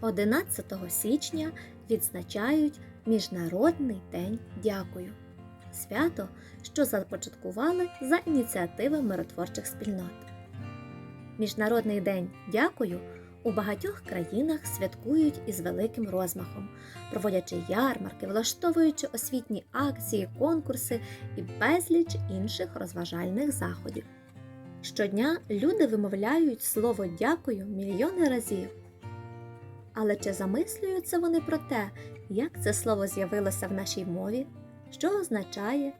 11 січня відзначають Міжнародний день дякую. Свято, що започаткували за ініціативи миротворчих спільнот. Міжнародний день дякую у багатьох країнах святкують із великим розмахом, проводячи ярмарки, влаштовуючи освітні акції, конкурси і безліч інших розважальних заходів. Щодня люди вимовляють слово дякую мільйони разів. Але чи замислюються вони про те, як це слово з'явилося в нашій мові, що означає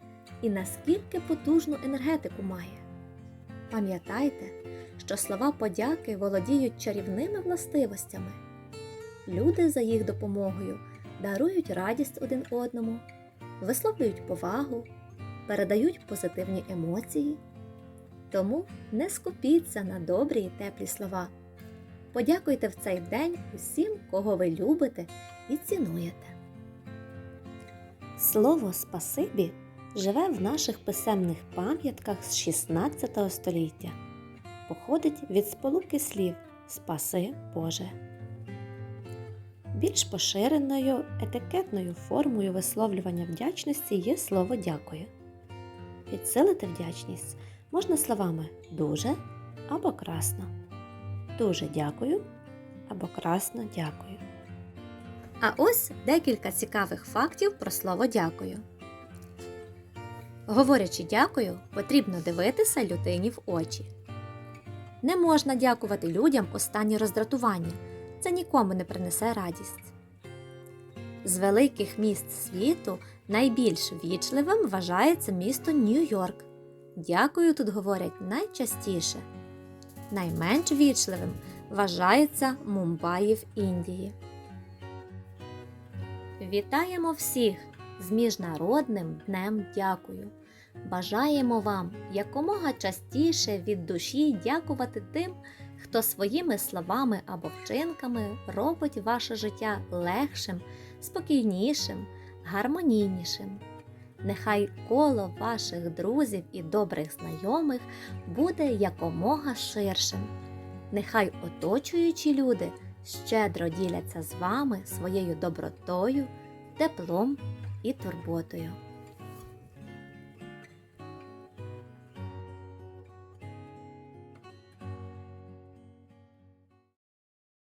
і наскільки потужну енергетику має? Пам'ятайте, що слова подяки володіють чарівними властивостями. Люди за їх допомогою дарують радість один одному, висловлюють повагу, передають позитивні емоції. Тому не скупіться на добрі і теплі слова. Подякуйте в цей день усім, кого ви любите і цінуєте. Слово спасибі живе в наших писемних пам'ятках з 16 століття. Походить від сполуки слів Спаси Боже. Більш поширеною етикетною формою висловлювання вдячності є слово дякую. Підсилити вдячність можна словами дуже або красно. Дуже дякую або красно дякую. А ось декілька цікавих фактів про слово дякую. Говорячи дякую, потрібно дивитися людині в очі. Не можна дякувати людям останні роздратування. Це нікому не принесе радість. З великих міст світу найбільш вічливим вважається місто Нью-Йорк. Дякую тут говорять найчастіше. Найменш вічливим вважається Мумбаї в Індії. Вітаємо всіх з Міжнародним днем дякую. Бажаємо вам якомога частіше від душі дякувати тим, хто своїми словами або вчинками робить ваше життя легшим, спокійнішим, гармонійнішим. Нехай коло ваших друзів і добрих знайомих буде якомога ширшим. Нехай оточуючі люди щедро діляться з вами своєю добротою, теплом і турботою.